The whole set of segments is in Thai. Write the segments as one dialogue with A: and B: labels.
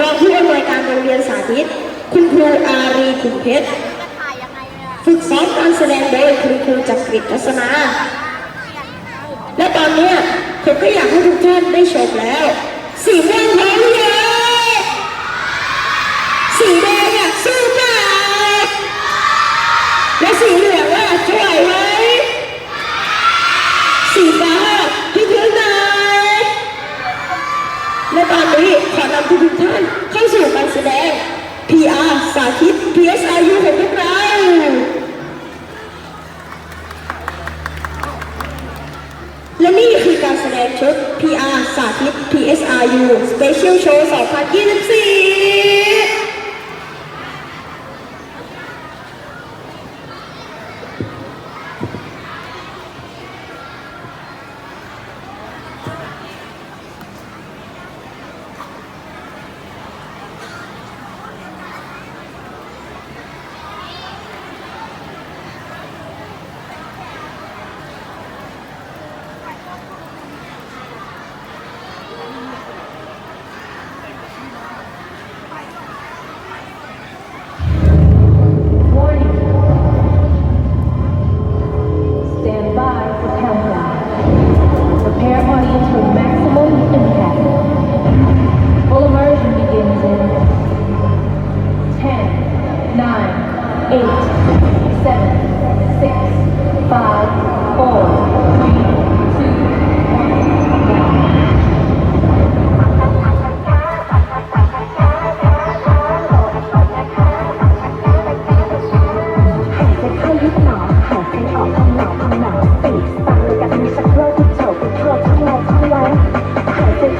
A: รองผู้อำนวยการโรงเรียนสาธิต คุณครูอารีขุนเพชรฝึกซ้อมการแสดงโดยคุณครูจักริดทัศนา และตอนนี้ผมก็อยากให้ทุกท่านได้ชมแล้ว สีม่วงพร้อมหรือ ตอนนี้ขอนำทุกท่านเข้าสู่การแสดง PR สาธิต PSRU ของพวกเราและนี่คือการแสดงชุด PR สาธิต PSRU Special Show 2024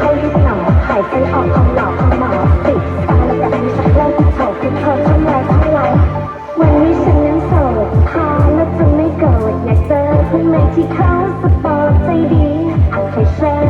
B: เข้าลิบหนอหายใจออกของหลอกของหมอติดตาแล้วแบบมีสักเล่าที่เฉาคือเธอทำลายทำลายวันนี้ฉันนั้นโสดพาแล้วจะไม่โกรธอยากเจอคนใหม่ที่เขาสปอร์ตใจดีอาจเคยเจอ